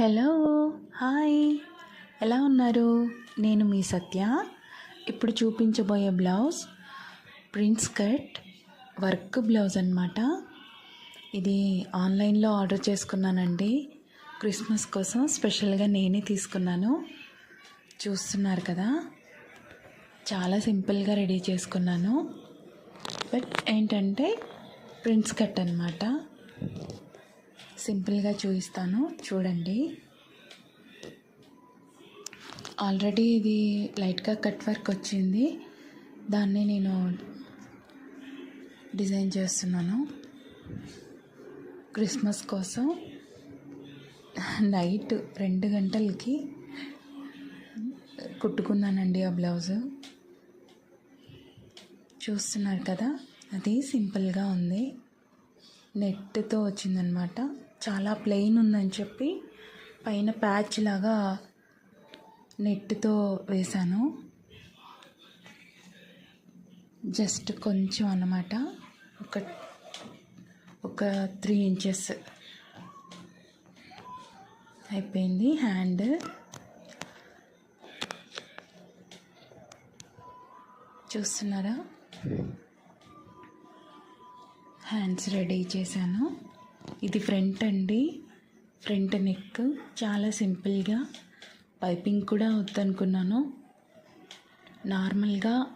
Hello hi. ఎలా ఉన్నారు? నేను మీ సత్య. ఇప్పుడు చూపించబోయే blouse prints cut work blouse అనమాట ఇది ఆన్లైన్లో ఆర్డర్ చేసుకున్నానండి. క్రిస్మస్ కోసం స్పెషల్గా నేనే తీసుకున్నాను. చూస్తున్నారు కదా? చాలా సింపుల్గా రెడీ చేసుకున్నాను. బట్ ఏంటంటే ప్రింట్స్ కట్ అనమాట సింపుల్గా చూపిస్తాను. చూడండి. ఆల్రెడీ ఇది లైట్గా కట్ వర్క్ వచ్చింది. దాన్ని నేను డిజైన్ చేస్తున్నాను. క్రిస్మస్ కోసం నైట్ రెండు గంటలకి కుట్టుకున్నానండి ఆ బ్లౌజు. చూస్తున్నారు కదా అది సింపుల్గా ఉంది. నెట్తో వచ్చిందనమాట. చాలా ప్లెయిన్ ఉందని చెప్పి పైన ప్యాచ్ లాగా నెట్తో వేశాను. జస్ట్ కొంచెం అన్నమాట. ఒక ఒక త్రీ ఇంచెస్ అయిపోయింది హ్యాండ్ చూస్తున్నారా? హ్యాండ్స్ రెడీ చేశాను. ఇది ఫ్రంట్ అండి. Front neck. చాలా సింపుల్గా. పైపింగ్ కూడా వద్దనుకున్నాను. నార్మల్గా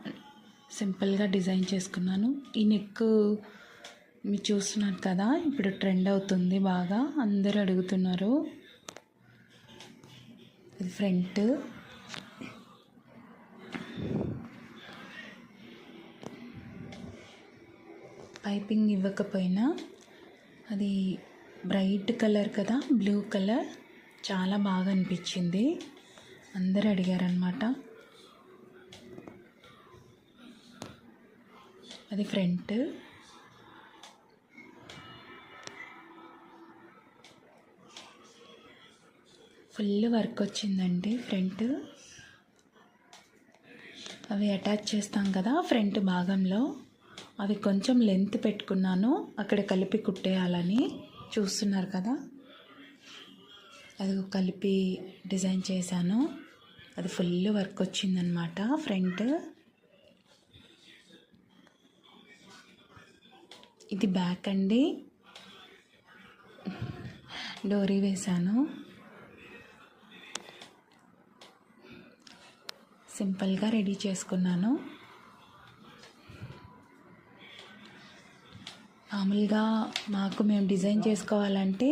సింపుల్గా డిజైన్ చేసుకున్నాను. ఈ నెక్ మీరు చూస్తున్నారు కదా ఇప్పుడు ట్రెండ్ అవుతుంది బాగా. అందరూ అడుగుతున్నారు. ఇది ఫ్రంట్. పైపింగ్ ఇవ్వకపోయినా అది బ్రైట్ కలర్ కదా బ్లూ కలర్. చాలా బాగా అనిపించింది. అందరు అడిగారనమాట అది ఫ్రంట్. ఫుల్ వర్క్ వచ్చిందండి ఫ్రంట్. అవి అటాచ్ చేస్తాం కదా ఫ్రంట్ భాగంలో. అవి కొంచెం లెంత్ పెట్టుకున్నాను. అక్కడ కలిపి కుట్టేయాలని చూస్తున్నారు కదా. అది కలిపి డిజైన్ చేశాను. అది ఫుల్ వర్క్ వచ్చిందనమాట ఫ్రంట్ ఇది బ్యాక్ అండి. డోరీ వేశాను. సింపుల్గా రెడీ చేసుకున్నాను. మామూలుగా మాకు మేము డిజైన్ చేసుకోవాలంటే